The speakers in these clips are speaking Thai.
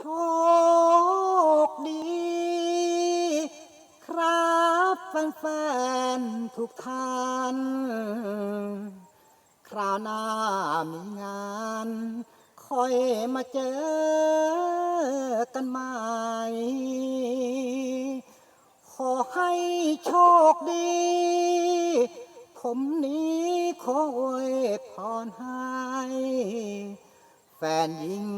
โชคดี ครับแฟนๆทุกท่าน คราวหน้ามีงาน ค่อยมาเจอกันใหม่ ขอให้โชคดี ผมนี้ขออวยพรให้ แฟนหญิง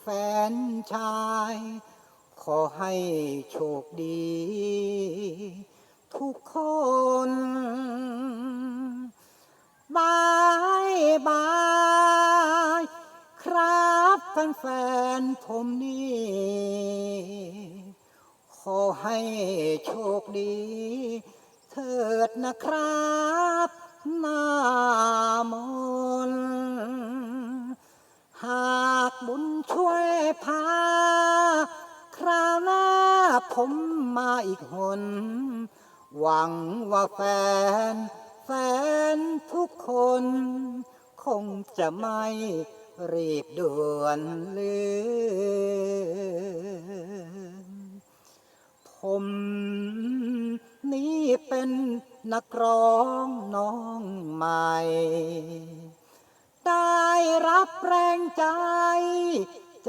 แฟนชาย ขอให้โชคดี ทุกคนบายบายครับแฟนๆผมนี่ ขอให้โชคดี เถิดนะครับ มาอีกหน หวังว่าแฟน แฟนทุกคน คงจะไม่รีบด่วนลืมผมนี่เป็นนักร้องน้องใหม่ ได้รับแรงใจ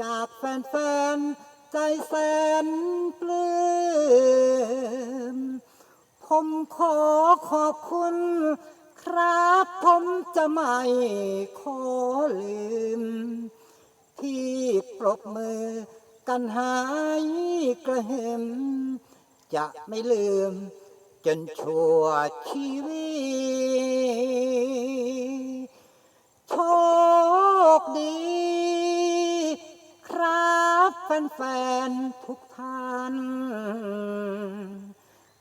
จากแฟนๆ ใจแสนปลื้มผมขอขอบคุณ ครับผมจะไม่ขอลืม ที่ปรบมือกันหายกระหึ่มจะไม่ลืม จนชั่วชีวิต แฟนๆทุกท่าน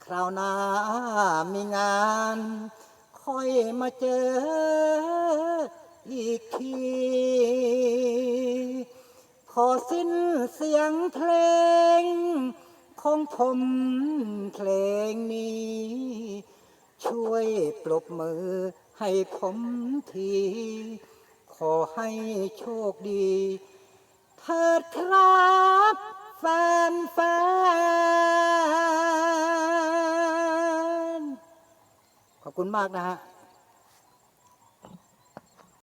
คราวหน้ามีงาน ค่อยมาเจออีกที พอสิ้นเสียงเพลง ของผมเพลงนี้ ช่วยปรบมือให้ผมที ขอให้โชคดี เถิดครับแฟนแฟนขอบคุณมากนะฮะ